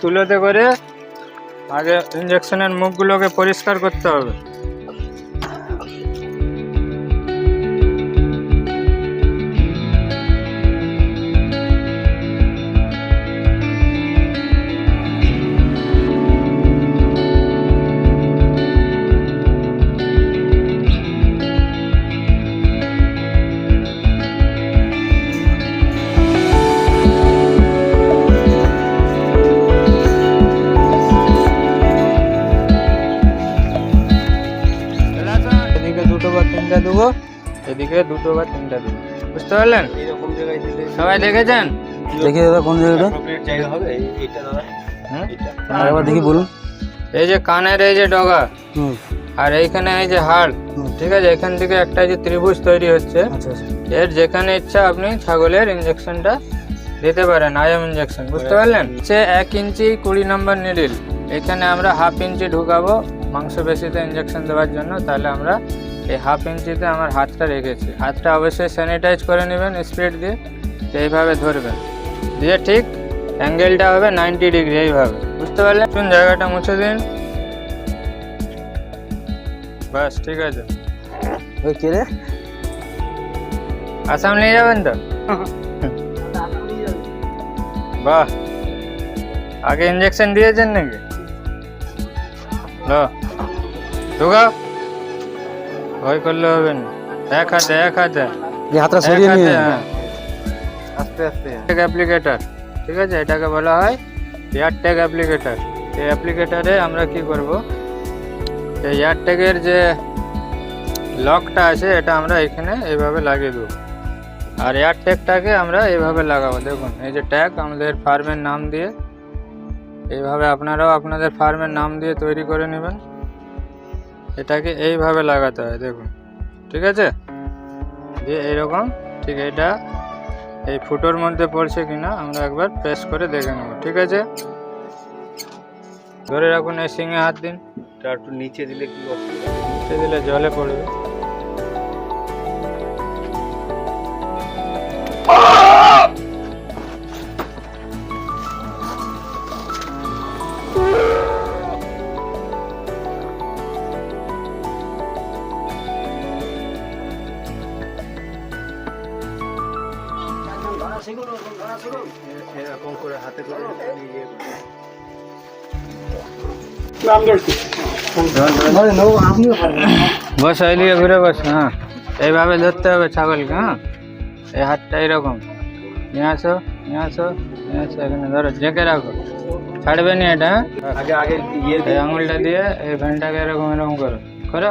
তুলোতে করে আগে ইঞ্জেকশনের মুখগুলোকে পরিষ্কার করতে হবে। এদিকে দুটো বা তিনটা দেবো বুঝতে পারলেন? এইরকম জায়গায় দিলে সবাই দেখেছেন? দেখি দাদা কোন জায়গাটা? জায়গা হবে এইটা দাদা। হুম? আরেকবার দেখি বলুন। এই যে কানের এই যে ডগা আর এইখানে এই যে হাড় ঠিক আছে? এখান থেকে একটা যে ত্রিভুজ তৈরি হচ্ছে আচ্ছা আচ্ছা। এর যেখানে ইচ্ছা আপনি ছাগলের ইঞ্জেকশনটা দিতে পারেন আয়াম ইঞ্জেকশন বুঝতে পারলেন? সে এক ইঞ্চি কুড়ি নম্বর নিডিল এখানে আমরা হাফ ইঞ্চি ঢুকাবো মাংস পেশিতে ইঞ্জেকশন দেওয়ার জন্য তাহলে আমরা এই হাফ ইঞ্চিতে আমার হাতটা রেখেছি। হাতটা অবশ্যই স্যানিটাইজ করে নেবেন স্পিড দিয়ে তো এইভাবে ধরবেন। দিয়ে ঠিক অ্যাঙ্গেলটা হবে নাইনটি ডিগ্রি এইভাবে। বুঝতে পারলেন? শুন জায়গাটা মুছে দিন। বাস ঠিক আছে। ওই কে রে? আসাম নিয়ে যাবেন তো? বাহ। আগে ইঞ্জেকশন দিয়েছেন নাকি? লো। ঢুকাও। ভয় করলে হবে না। এক হাতে এক হাতে। এই হাতটা সরিয়ে নিয়ে। হ্যাঁ। আস্তে আস্তে। অ্যাপ্লিকেটার ঠিক আছে? এটাকে বলা হয় এয়ারট্যাগ অ্যাপ্লিকেটার এই অ্যাপ্লিকেটারে আমরা কি করব? এই এয়ারট্যাগের যে লকটা আছে এটা আমরা এখানে এইভাবে লাগিয়ে দেবো। আর এয়ারট্যাগটাকে আমরা এইভাবে লাগাবো। দেখুন এই যে ট্যাগ আমাদের ফার্মের নাম দিয়ে। এইভাবে আপনারাও আপনাদের ফার্মের নাম দিয়ে তৈরি করে নেবেন। এটাকে এইভাবে লাগাতে হয় দেখুন। ঠিক আছে? দিয়ে এইরকম ঠিক এটা এই ফুটোর মধ্যে পড়ছে কিনা আমরা একবার প্রেস করে দেখে নেব ঠিক আছে? ধরে রাখুন এই সিঙে হাত দিন একটু নিচে দিলে কি অসুবিধা? নিচে দিলে জলে পড়বে। এরকম করে হাতে করে নিয়ে বস এদিকে ঘুরে বস হ্যাঁ। এইভাবে ধরতে হবে ছাগলকে হ্যাঁ। এই হাতটা এরকম। নিয়ে আসো নিয়ে আসো নিয়ে আসো এখানে ধরো জেকে রাখো। ছাড়বে নি এটা হ্যাঁ? আগে আগে ইয়ে এই আঙুলটা দিয়ে এই ভ্যানটাকে এরকম এরকম করো। করো।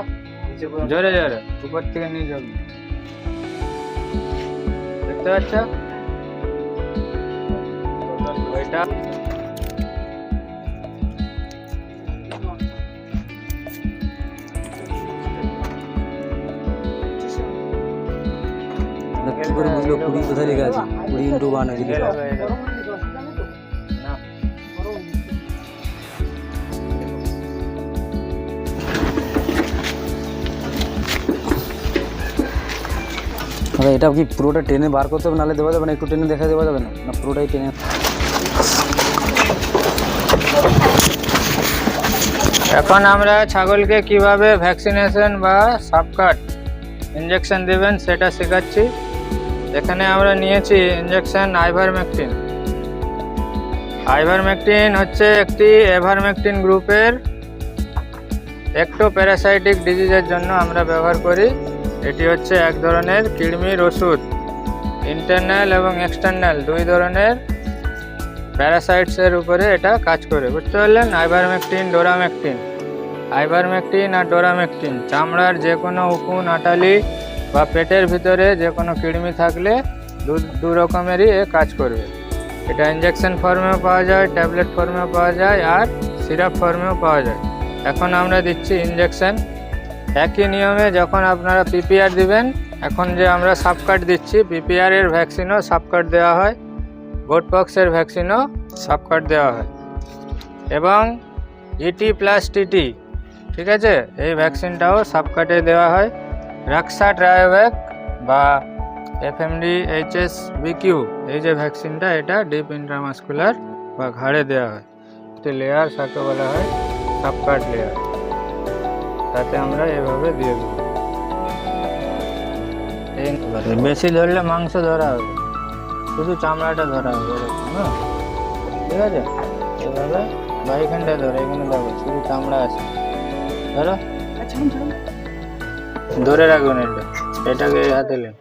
জোরে জোরে। উপর থেকে নিয়ে যাবে দেখতে পাচ্ছ? করে বুঝলো কুড়ি কোথায় লেখা আছে? কুড়ি ইন্টু ওয়ান আছে। লেখা। আচ্ছা এটা কি পুরোটা টেনে বার করতে হবে? নাহলে দেওয়া যাবে না একটু টেনে দেখা দেওয়া যাবে না? না পুরোটাই টেনে এখন আমরা ছাগলকে কীভাবে ভ্যাকসিনেশন বা সাবকাট ইঞ্জেকশন দেবেন সেটা শেখাচ্ছি। এখানে আমরা নিয়েছি ইঞ্জেকশন আইভারমেকটিন আইভারমেকটিন হচ্ছে একটি এভারমেকটিন গ্রুপের একটো প্যারাসাইটিক ডিজিজের জন্য আমরা ব্যবহার করি। এটি হচ্ছে এক ধরনের কৃমির ওষুধ। ইন্টারনাল এবং এক্সটার্নাল দুই ধরনের প্যারাসাইটসের উপরে এটা কাজ করে। বুঝতে পারলেন? আইভারমেকটিন ডোরামেকটিন আইভারমেকটিন আর ডোরামেকটিন চামড়ার যে কোনো উকুন, আটালি বা পেটের ভিতরে যে কোনো কৃমি থাকলে দু রকমেরই এ কাজ করবে। এটা ইঞ্জেকশন ফর্মেও পাওয়া যায় ট্যাবলেট ফর্মেও পাওয়া যায়, আর সিরাপ ফর্মেও পাওয়া যায়। এখন আমরা দিচ্ছি ইঞ্জেকশন একই নিয়মে যখন আপনারা পিপিআর দিবেন, এখন যে আমরা সাবকাট দিচ্ছি পিপিআর এর ভ্যাকসিনও সাবকাট দেওয়া হয় গোটপক্সের ভ্যাকসিনও সাবকাট দেওয়া হয়। এবং ইটি প্লাস টিটি ঠিক আছে? এই ভ্যাকসিনটাও সাবকাটে দেওয়া হয়। রাক্সা ট্রায়োভ্যাক বা এফএমডি এইচএস বিকিউ, এই যে ভ্যাকসিনটা, এটা ডিপ ইন্ট্রামাস্কুলার বা ঘাড়ে দেওয়া হয়। একটি লেয়ার তাকে বলা হয় সাপকাট লেয়ার তাতে আমরা এভাবে দিয়ে দেবো। বেশি ধরলে মাংস ধরা হবে। শুধু চামড়াটা ধরা হবে হ্যাঁ? ঠিক আছে? এভাবে বা এইখানটায় ধরো, এখানে দেখো, শুধু চামড়া আছে। ধরো। ধরে রাখুন এটা এটাকে হাতে নেন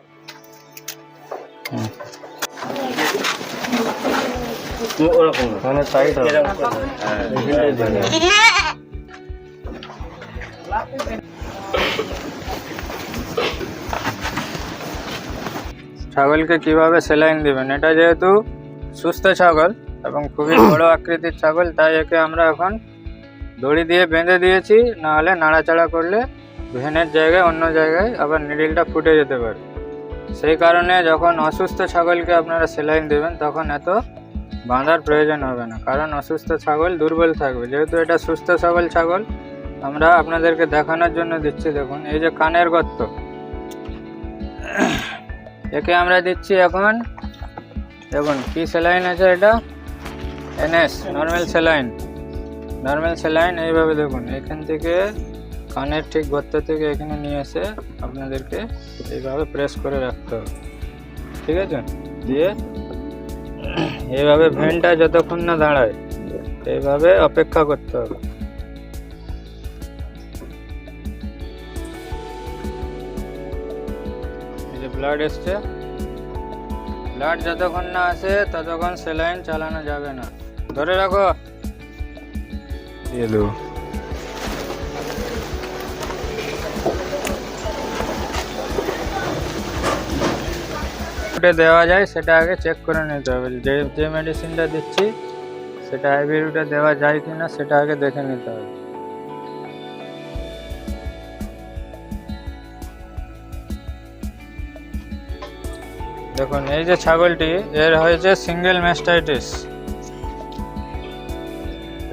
ওরকম। মানে টাইট হবে। ছাগলকে কীভাবে সেলাইন দিবেন? এটা যেহেতু সুস্থ ছাগল এবং খুবই বড় আকৃতির ছাগল তাই একে আমরা এখন দড়ি দিয়ে বেঁধে দিয়েছি নাহলে নাড়াচাড়া করলে ভেনের জায়গায় অন্য জায়গায় আবার নিডিলটা ফুটে যেতে পারে। সেই কারণে যখন অসুস্থ ছাগলকে আপনারা সেলাইন দেবেন, তখন এত বাঁধার প্রয়োজন হবে না। কারণ অসুস্থ ছাগল দুর্বল থাকবে। যেহেতু এটা সুস্থ সবল ছাগল, আমরা আপনাদেরকে দেখানোর জন্য দিচ্ছি। দেখুন, এই যে কানের গর্ত। একে আমরা দিচ্ছি এখন, দেখুন, কি স্যালাইন আছে এটা? NS, normal saline normal saline এইভাবে দেখুন। এখান থেকে কানের ঠিক গর্ত থেকে এখানে নিয়ে এসে আপনাদেরকে এইভাবে প্রেস করে রাখতে হবে। ঠিক আছে? দিয়ে এইভাবে ভেনটা যতক্ষণ না দাঁড়ায়, এইভাবে অপেক্ষা করতে হবে। যে ব্লাড এসছে। ব্লাড যতক্ষণ না আসে, ততক্ষণ স্যালাইন চালানো যাবে না। ধরে রাখো। দিয়ে রুটে দেওয়া যায়, সেটা আগে চেক করে নিতে হবে। যে যে মেডিসিনটা দিচ্ছি, সেটা আইভি রুটে দেওয়া যায় কি না সেটা আগে দেখে নিতে হবে। দেখুন, এই যে ছাগলটি, এর হয়েছে সিঙ্গেল ম্যাস্টাইটিস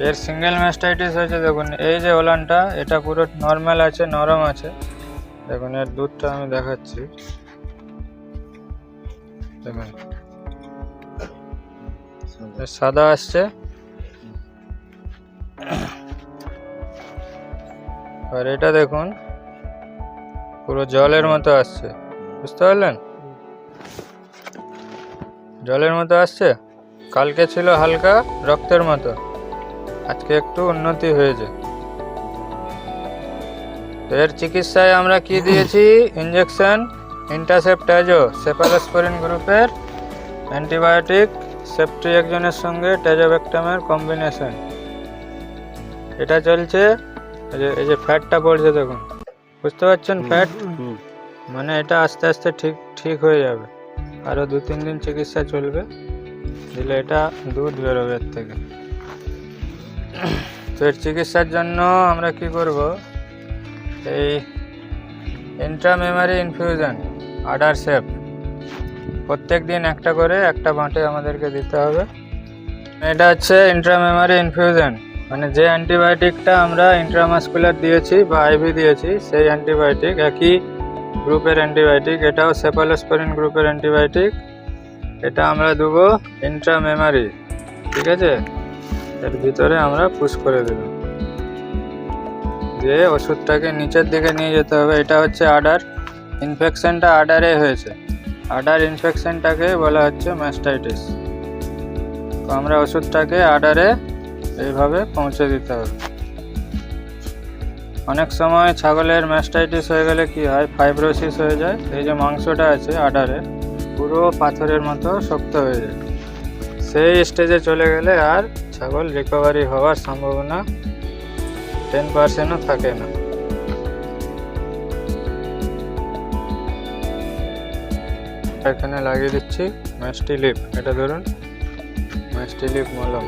এর সিঙ্গেল ম্যাস্টাইটিস হয়েছে, দেখুন, এই যে ওলানটা, এটা পুরো নর্মাল আছে, নরম আছে। দেখুন, এর দুধটা আমি দেখাচ্ছি। দেখুন সাদা আসছে। আর এটা দেখুন পুরো জলের মতো আসছে। বুঝতে পারলেন? জলের মতো আসছে। কালকে ছিল হালকা রক্তের মতো। আজকে একটু উন্নতি হয়েছে। এর চিকিৎসায় আমরা কি দিয়েছি? ইঞ্জেকশন ইন্টাসেপ্টাজো সেপালোস্পোরিন গ্রুপের অ্যান্টিবায়োটিক সেফটি একজনের সঙ্গে ট্যাজোব্যাকটামের কম্বিনেশন এটা চলছে এই যে এই যে ফ্যাটটা পড়ছে দেখুন। বুঝতে পারছেন ফ্যাট মানে এটা আস্তে আস্তে ঠিক ঠিক হয়ে যাবে। আরও দু তিন দিন চিকিৎসা চলবে দিলে এটা দুধ বেরোবে এর থেকে। তো এর চিকিৎসার জন্য আমরা কি করব? এই ইন্ট্রামেমারি ইনফিউশন আডার শেপ প্রত্যেক দিন একটা করে একটা বাঁটে আমাদেরকে দিতে হবে। এটা হচ্ছে ইন্ট্রামেমারি ইনফিউশন মানে যে অ্যান্টিবায়োটিকটা আমরা ইন্ট্রামাস্কুলার দিয়েছি বা আইভি দিয়েছি, সেই অ্যান্টিবায়োটিক একই গ্রুপের অ্যান্টিবায়োটিক এটাও সেপালোস্পোরিন গ্রুপের অ্যান্টিবায়োটিক এটা আমরা দেবো ইন্ট্রামেমারি ঠিক আছে? এর ভিতরে আমরা পুশ করে দেব যে ওষুধটাকে নিচের দিকে নিয়ে যেতে হবে। এটা হচ্ছে আডার ইনফেকশনটা আডারে হয়েছে। আডার ইনফেকশনটাকে বলা হচ্ছে ম্যাস্টাইটিস তো আমরা ওষুধটাকে আডারে এইভাবে পৌঁছে দিতে হবে। অনেক সময় ছাগলের ম্যাস্টাইটিস হয়ে গেলে কি হয়? ফাইব্রোসিস হয়ে যায়। এই যে মাংসটা আছে আডারে, পুরো পাথরের মতো শক্ত হয়ে যায়। সেই স্টেজে চলে গেলে আর ছাগল রিকভারি হওয়ার সম্ভাবনা টেন পার্সেন্টও থাকে না। এখানে লাগিয়ে দিচ্ছি ম্যাস্টি লিপ। এটা ধরুন ম্যাস্টি লিপ মলম।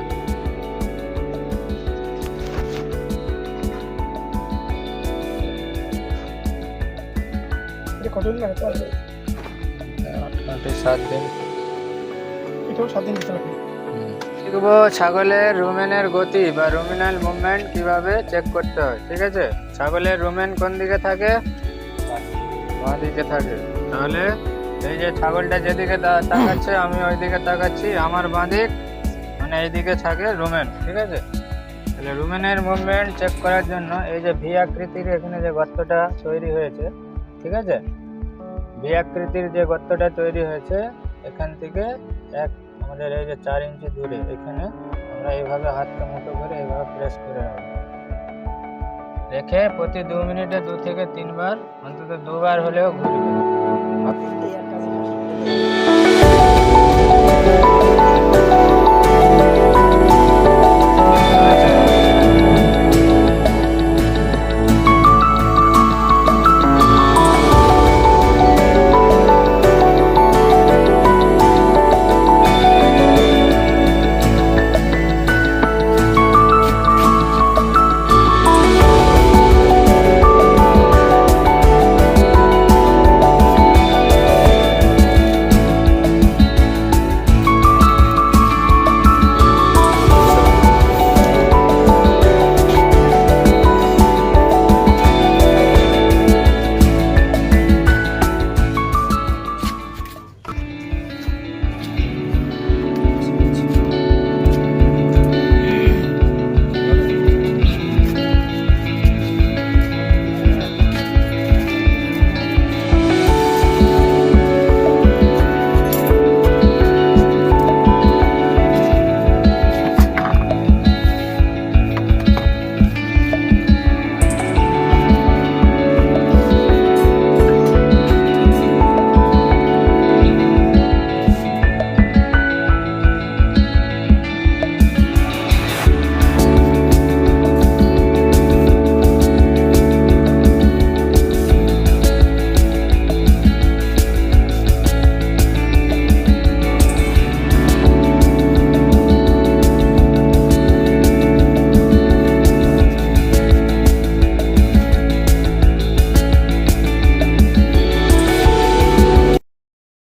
কতদিন লাগে মোটামুটি সাত দিন। এটাও সাত দিন শিখব ছাগলের রুমেনের গতি বা রুমিনাল মুভমেন্ট কীভাবে চেক করতে হয় ঠিক আছে? ছাগলের রুমেন কোন দিকে থাকে? বাঁ দিকে থাকে। তাহলে এই যে ছাগলটা যেদিকে তাকাচ্ছে, আমি ওই দিকে তাকাচ্ছি, আমার বাঁ দিক মানে মানে এইদিকে থাকে রুমেন, ঠিক আছে? তাহলে রুমেনের মুভমেন্ট চেক করার জন্য এই যে ভি আকৃতির এখানে যে গর্তটা তৈরি হয়েছে, ঠিক আছে? ভি আকৃতির যে গর্তটা তৈরি হয়েছে, এখান থেকে এক, আমাদের এই যে চার ইঞ্চি দূরে, এখানে আমরা এইভাবে হাতটা মুঠো করে এইভাবে প্রেস করে রাখব রেখে প্রতি দু মিনিটে দু থেকে তিনবার, অন্তত দুবার হলেও ঘুরবে। aprendí.